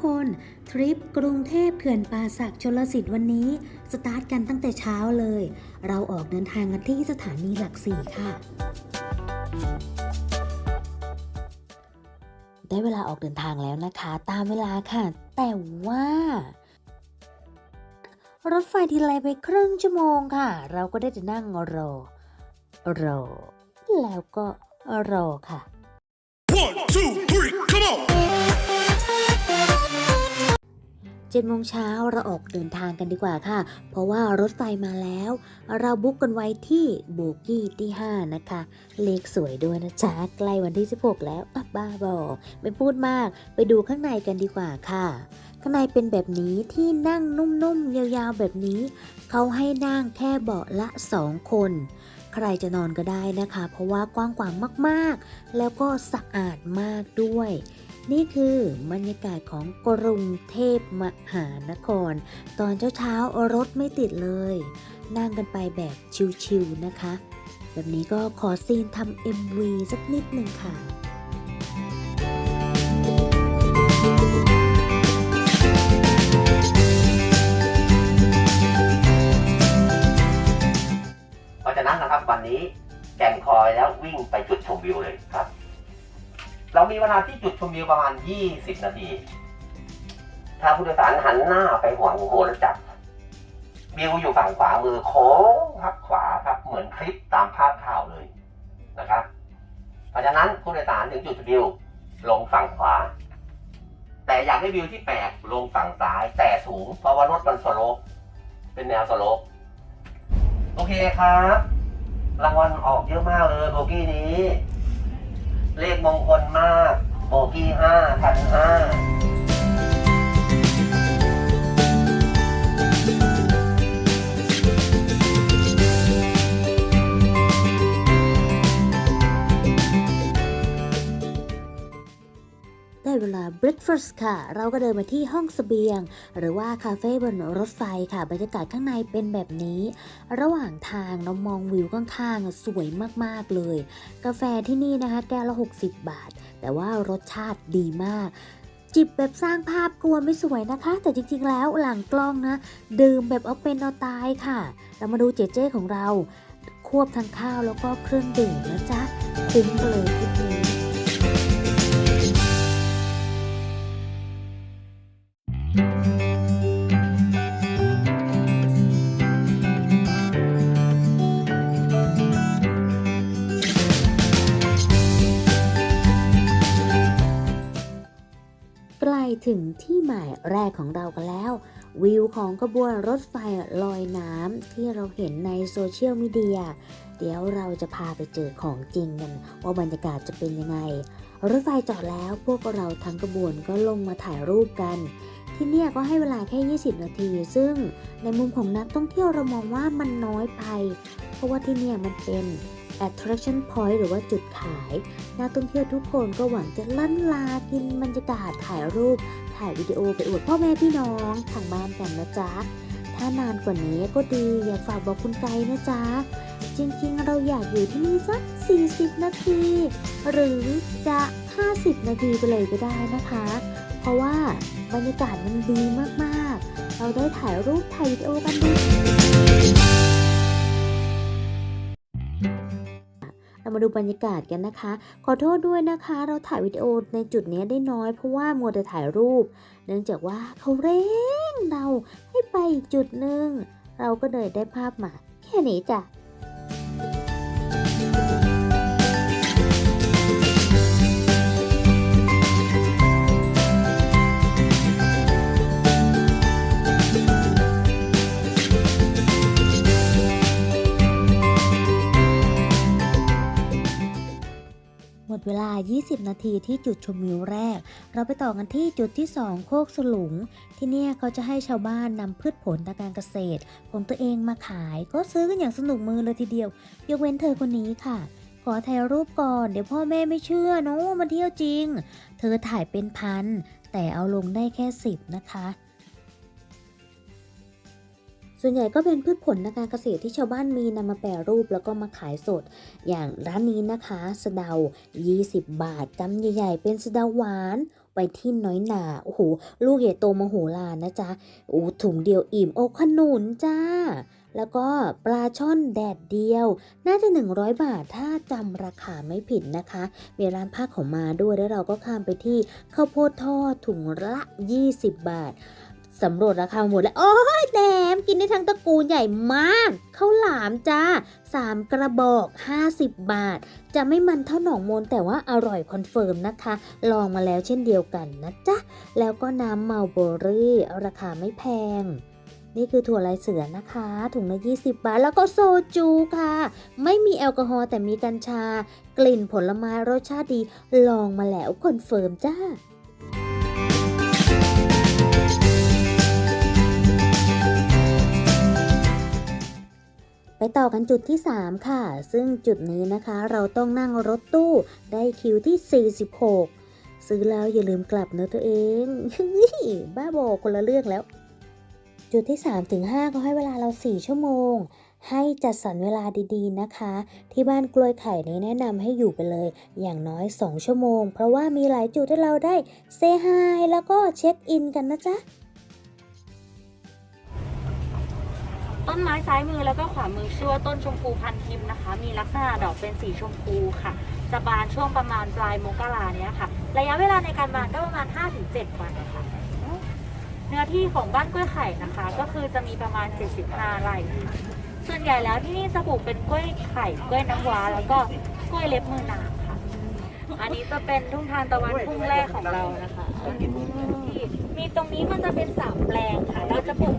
ทุกคนทริปกรุงเทพเขื่อนป่าสักชลสิทธิ์วันนี้ สตาร์ทกันตั้งแต่เช้าเลย เราออกเดินทางกันที่สถานีหลักสี่ค่ะ ได้เวลาออกเดินทางแล้วนะคะ ตามเวลาค่ะ แต่ว่า รถไฟดีเลยไปครึ่งชั่วโมงค่ะ เราก็ได้แต่นั่งรอ รอ แล้วก็รอค่ะ One, two, 7จ็ดโมงเช้าเราออกเดินทางกันดีกว่าค่ะ เพราะว่ารถไฟมาแล้ว เราบุ๊กกันไว้ที่โบกี้ที่ 5 นะคะ เลขสวยด้วยนะจ๊ะใกล้วันที่ 16 แล้วบ้าบอไม่พูดมาก ไปดูข้างในกันดีกว่าค่ะ ข้างในเป็นแบบนี้ที่นั่งนุ่มๆ ยาวๆ แบบนี้ เขาให้นั่งแค่เบาะละ 2 คน ใครจะนอนก็ได้นะคะ เพราะว่ากว้างกวางมากๆ แล้วก็สะอาดมากด้วย นี่คือบรรยากาศของกรุงเทพมหานคร ตอนเช้าๆรถไม่ติดเลย นั่งกันไปแบบชิวๆนะคะ แบบนี้ก็ขอซีนทำ MV สักนิดหนึ่งค่ะเพราะฉะนั้นนะครับวันนี้แก่งคอยแล้ววิ่งไปจุดชมวิวเลยครับ เรามีเวลาที่จุดชมวิวประมาณ 20 นาที ถ้าผู้โดยสารหันหน้าไปหัวโหรจักรวิวอยู่ฝั่งขวามือโค้งครับขวาครับเหมือนคลิปตามภาพข่าวเลยนะครับ เพราะฉะนั้นผู้โดยสารถึงจุดชมวิวลงฝั่งขวา แต่อยากได้วิวที่แปลกลงฝั่งซ้ายแต่สูง เพราะว่ารถมันสโลปเป็นแนวสโลปโอเคครับ รางวัลออกเยอะมากเลยโบกี้นี้ เลขมงคลมากโบกี้ห้า breakfast ค่ะ เราก็เดินมาที่ห้องสเสบียง หรือว่าคาเฟ่บนรถไฟค่ะ บรรยากาศข้างในเป็นแบบนี้ ระหว่างทางเรามองวิวข้างๆ สวยมากๆเลย กาแฟที่นี่นะคะแก้วละ 60 บาท แต่ว่ารสชาติดีมากจิบแบบสร้างภาพกลัวไม่สวยนะคะ แต่จริงๆ แล้วหลังกล้องนะ ดื่มแบบเอาเป็นเอาตายค่ะ เรามาดูเจเจของเรา ควบทั้งข้าวแล้วก็เครื่องดื่มนะจ๊ะคุ้มเลยทริปนี้ ใกล้ถึงที่หมายแรกของเรากันแล้ว วิวของขบวนรถไฟลอยน้ำที่เราเห็นในโซเชียลมีเดีย เดี๋ยวเราจะพาไปเจอของจริงกันว่าบรรยากาศจะเป็นยังไง รถไฟจอดแล้วพวกเราทั้งขบวนก็ลงมาถ่ายรูปกัน ที่เนี่ยก็ให้เวลาแค่ 20 นาที ซึ่งในมุมของนักท่องเที่ยวเรามองว่ามันน้อยไป เพราะว่าที่เนี่ยมันเป็น attraction point หรือว่าจุดขาย นักท่องเที่ยวทุกคนก็หวังจะลั่นลากินบรรยากาศถ่ายรูป ถ่ายวิดีโอไปอวดพ่อแม่พี่น้องทางบ้านกันนะจ๊ะ ถ้านานกว่านี้ก็ดีอยากฝากบอกคุณไกนะจ๊ะ จริงๆ เราอยากอยู่ที่นี่สัก 40 นาที หรือจะ 50 นาทีไปเลยก็ได้นะคะ เพราะว่าบรรยากาศมันดีมากๆ เราได้ถ่ายรูปถ่ายวิดีโอกันดีเรามาดูบรรยากาศกันนะคะ ขอโทษด้วยนะคะ เราถ่ายวิดีโอในจุดนี้ได้น้อยเพราะว่ามัวแต่ถ่ายรูป เนื่องจากว่าเขาเร่งเราให้ไปอีกจุดหนึ่งเราก็เลยได้ภาพมาแค่นี้จ้ะ 20 นาทีที่จุดชมวิวแรก เราไปต่อกันที่จุดที่ 2 โคกสลุง ที่เนี่ยเขาจะให้ชาวบ้านนำพืชผลทางการเกษตร ของตัวเองมาขาย ก็ซื้อกันอย่างสนุกมือเลยทีเดียว ยกเว้นเธอคนนี้ค่ะ ขอถ่ายรูปก่อนเดี๋ยวพ่อแม่ไม่เชื่อเนอะว่ามาเที่ยวจริง เธอถ่ายเป็นพันแต่เอาลงได้แค่ 10 นะคะ ส่วนใหญ่ก็เป็นพืชผลทางการเกษตรที่ชาวบ้านมีนำมาแปรรูปแล้วก็มาขายสด อย่างร้านนี้นะคะสะเดา 20 บาทกำใหญ่ๆ เป็นสะเดาหวานไปที่น้อยหนาโอ้โหลูกใหญ่โตมโหฬารนะจ๊ะโอ้ถุงเดียวอิ่มโอ้ขนุนจ้า แล้วก็ปลาช่อนแดดเดียว น่าจะ 100 บาทถ้าจำราคาไม่ผิดนะคะ มีร้านผ้าของมาด้วยแล้วเราก็ข้ามไปที่ข้าวโพดทอดถุงละ 20 บาท สำรวจราคาหมดแล้ว โอ้ยแหนมกินได้ทั้งตระกูลใหญ่มากข้าวหลามจ้า3กระบอก 50 บาท จะไม่มันเท่าหนองมนแต่ว่าอร่อยคอนเฟิร์มนะคะ ลองมาแล้วเช่นเดียวกันนะจ๊ะ แล้วก็น้ำเมาเบอรี่ราคาไม่แพงนี่คือถั่วลายเสือนะคะ ถุงละ 20 บาท แล้วก็โซจูค่ะ ไม่มีแอลกอฮอล์แต่มีกัญชา กลิ่นผลไม้รสชาติดี ลองมาแล้วคอนเฟิร์มจ้า ต่อกันจุดที่ 3 ค่ะ ซึ่งจุดนี้นะคะ เราต้องนั่งรถตู้ได้คิวที่ 46 ซื้อแล้วอย่าลืมกลับนะตัวเองบ้าบอคนละเรื่องแล้ว จุดที่3ถึง5ก็ให้เวลาเรา 4 ชั่วโมง ให้จัดสรรเวลาดีๆนะคะ ที่บ้านกล้วยไข่นี้แนะนำให้อยู่ไปเลย อย่างน้อย 2 ชั่วโมง เพราะว่ามีหลายจุดที่เราได้เซฮายแล้วก็เช็คอินกันนะจ๊ะ ต้นไม้ซ้ายมือแล้วก็ขวามือชื่อว่าต้นชมพูพันทิมนะคะ มีลักษณะดอกเป็นสีชมพูค่ะ จะบานช่วงประมาณปลายมกราเนี้ยค่ะ ระยะเวลาในการบานก็ประมาณ 5-7 วันค่ะเนื้อที่ของบ้านกล้วยไข่นะคะ ก็คือจะมีประมาณ 75 ไร่ค่ะส่วนใหญ่แล้วที่นี่จะปลูกเป็นกล้วยไข่กล้วยน้ำว้า แล้วก็กล้วยเล็บมือนางค่ะ อันนี้จะเป็นทุ่งทานตะวันทุ่งแรกของเรานะคะที่มีตรงนี้มันจะเป็นสามแปลงค่ะ เราจะปลูก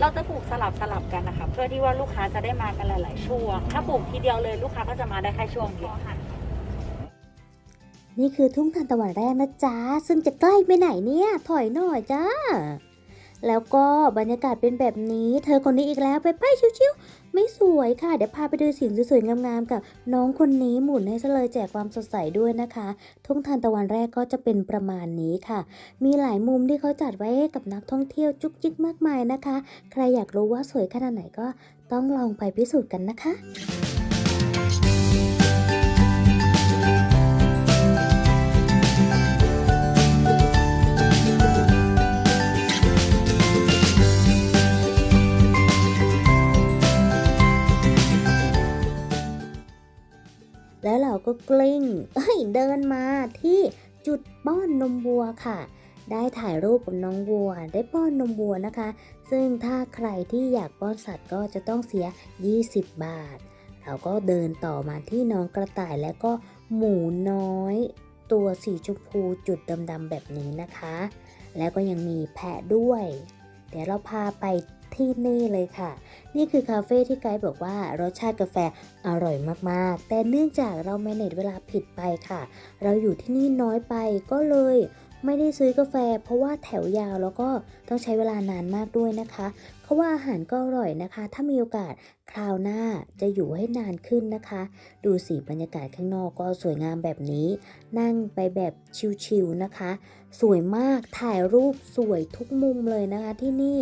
เราจะปลูกสลับสลับกันนะคะเพื่อที่ว่าลูกค้าจะได้มากันหลาย ๆ ช่วง ถ้าปลูกทีเดียวเลยลูกค้าก็จะมาได้แค่ช่วงเดียวค่ะนี่คือทุ่งทานตะวันแรกนะจ๊ะ ซึ่งจะใกล้ไปไหนเนี่ย ถอยหน่อยจ้า แล้วก็บรรยากาศเป็นแบบนี้ เธอคนนี้อีกแล้วไปไปชิวๆไม่สวยค่ะ เดี๋ยวพาไปดูสิ่งสวยๆงามๆกับน้องคนนี้หมุนให้ซะเลยแจกความสดใสด้วยนะคะ ทุ่งทานตะวันแรกก็จะเป็นประมาณนี้ค่ะ มีหลายมุมที่เขาจัดไว้ให้กับนักท่องเที่ยวจุกจิกมากมายนะคะ ใครอยากรู้ว่าสวยขนาดไหนก็ต้องลองไปพิสูจน์กันนะคะ แล้วเราก็กลิ้งเอ้ยเดินมาที่จุดป้อนนมวัวค่ะ ได้ถ่ายรูปกับน้องวัว ได้ป้อนนมวัวนะคะ ซึ่งถ้าใครที่อยากป้อนสัตว์ก็จะต้องเสีย 20 บาท เราก็เดินต่อมาที่น้องกระต่ายแล้วก็หมูน้อย ตัวสีชมพูจุดดำๆแบบนี้นะคะ แล้วก็ยังมีแพะด้วย เดี๋ยวเราพาไป ที่นี่เลยค่ะ นี่คือคาเฟ่ที่ไกด์บอกว่ารสชาติกาแฟอร่อยมากๆ แต่เนื่องจากเราแมเนจเวลาผิดไปค่ะ เราอยู่ที่นี่น้อยไปก็เลย ไม่ได้ซื้อกาแฟ เพราะว่าแถวยาวแล้วก็ต้องใช้เวลานานมากด้วยนะคะเขาว่าอาหารก็อร่อยนะคะ ถ้ามีโอกาสคราวหน้าจะอยู่ให้นานขึ้นนะคะ ดูสีบรรยากาศข้างนอกก็สวยงามแบบนี้ นั่งไปแบบชิลๆนะคะ สวยมาก ถ่ายรูปสวยทุกมุมเลยนะคะที่นี่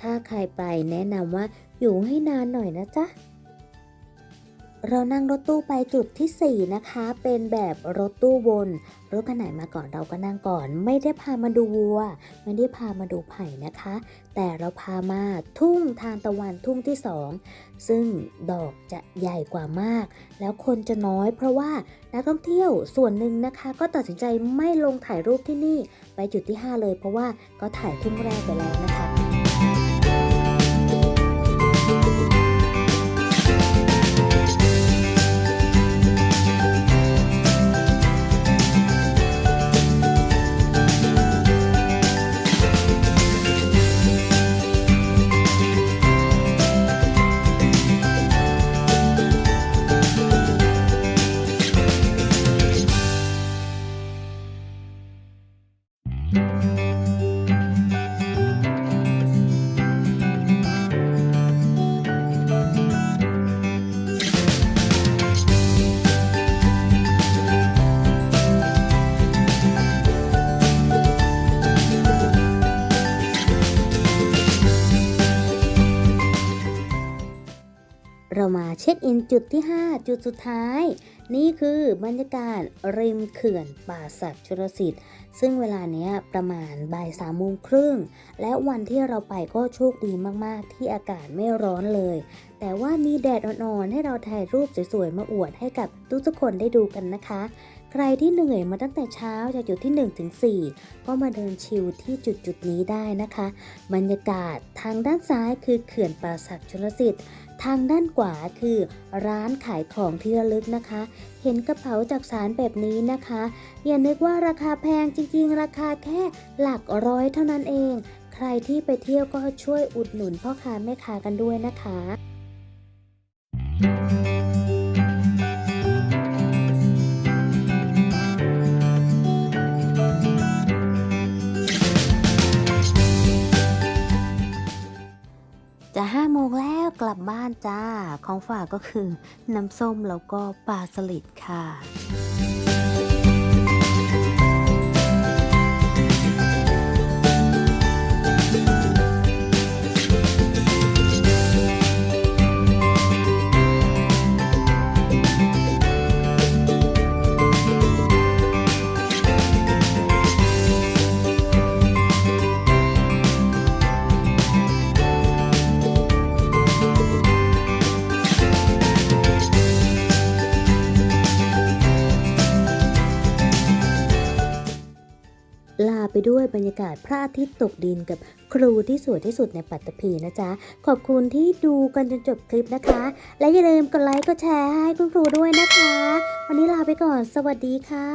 ถ้าใครไปแนะนำว่าอยู่ให้นานหน่อยนะจ๊ะ เรานั่งรถตู้ไปจุดที่ 4 นะคะ เป็นแบบรถตู้วนรถคันไหนมาก่อนเราก็นั่งก่อน ไม่ได้พามาดูวัว ไม่ได้พามาดูไผ่นะคะ แต่เราพามาทุ่งทานตะวันทุ่งที่ 2 ซึ่งดอกจะใหญ่กว่ามาก แล้วคนจะน้อยเพราะว่านักท่องเที่ยวส่วนหนึ่งนะคะ ก็ตัดสินใจไม่ลงถ่ายรูปที่นี่ ไปจุดที่ 5 เลยเพราะว่าก็ถ่ายทุ่งแรกไปแล้วนะคะ นจุดที่ 5 จุดสุดท้าย นี่คือบรรยากาศริมเขื่อนป่าศักดิ์ชลสิทธิ์ ซึ่งเวลาเนี้ยประมาณบ่ายสามโมงครึ่ง และวันที่เราไปก็โชคดีมากๆ ที่อากาศไม่ร้อนเลย แต่ว่ามีแดดอ่อนๆ ให้เราถ่ายรูปสวยๆ มาอวดให้กับทุกๆคนได้ดูกันนะคะ ใครที่เหนื่อยมาตั้งแต่เช้าจากจุดที่1ถึง4ก็มาเดินชิลที่จุดจุดๆนี้ได้นะคะ บรรยากาศทางด้านซ้ายคือเขื่อนป่าศักดิ์ชลสิทธิ์ ทางด้านขวาคือร้านขายของที่ระลึกนะคะ เห็นกระเป๋าจากสารแบบนี้นะคะ อย่านึกว่าราคาแพงจริงๆ ราคาแค่หลักร้อยเท่านั้นเอง ใครที่ไปเที่ยวก็ช่วยอุดหนุนพ่อค้าแม่ค้ากันด้วยนะคะจะ ฝากก็คือน้ำส้มแล้วก็ปลาสลิดค่ะ ลาไปด้วยบรรยากาศพระอาทิตย์ตกดินกับครูที่สวยที่สุดในปัตตภีนะจ๊ะ ขอบคุณที่ดูกันจนจบคลิปนะคะ และอย่าลืมกดไลค์กดแชร์ให้คุณครูด้วยนะคะ วันนี้ลาไปก่อนสวัสดีค่ะ